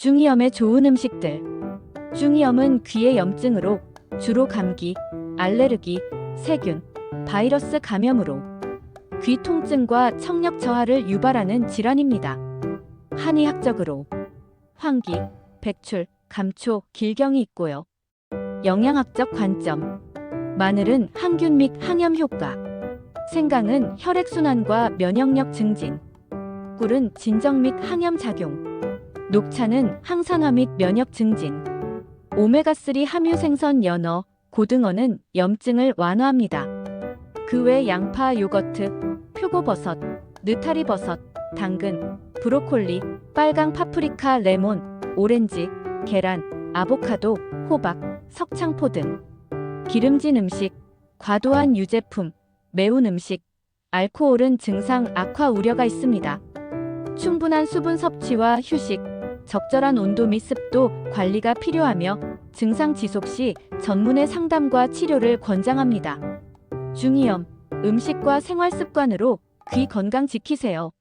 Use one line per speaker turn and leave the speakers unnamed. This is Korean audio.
중이염에 좋은 음식들. 중이염은 귀의 염증으로 주로 감기, 알레르기, 세균, 바이러스 감염으로 귀 통증과 청력 저하를 유발하는 질환입니다. 한의학적으로 환기, 백출, 감초, 길경이 있고요. 영양학적 관점. 마늘은 항균 및 항염 효과. 생강은 혈액순환과 면역력 증진. 꿀은 진정 및 항염 작용. 녹차는 항산화 및 면역 증진. 오메가3 함유 생선 연어, 고등어는 염증을 완화합니다. 그 외 양파, 요거트, 표고버섯, 느타리버섯, 당근, 브로콜리, 빨강 파프리카, 레몬, 오렌지, 계란, 아보카도, 호박, 석창포 등 기름진 음식, 과도한 유제품, 매운 음식, 알코올은 증상 악화 우려가 있습니다. 충분한 수분 섭취와 휴식, 적절한 온도 및 습도 관리가 필요하며 증상 지속 시 전문의 상담과 치료를 권장합니다. 중이염, 음식과 생활 습관으로 귀 건강 지키세요.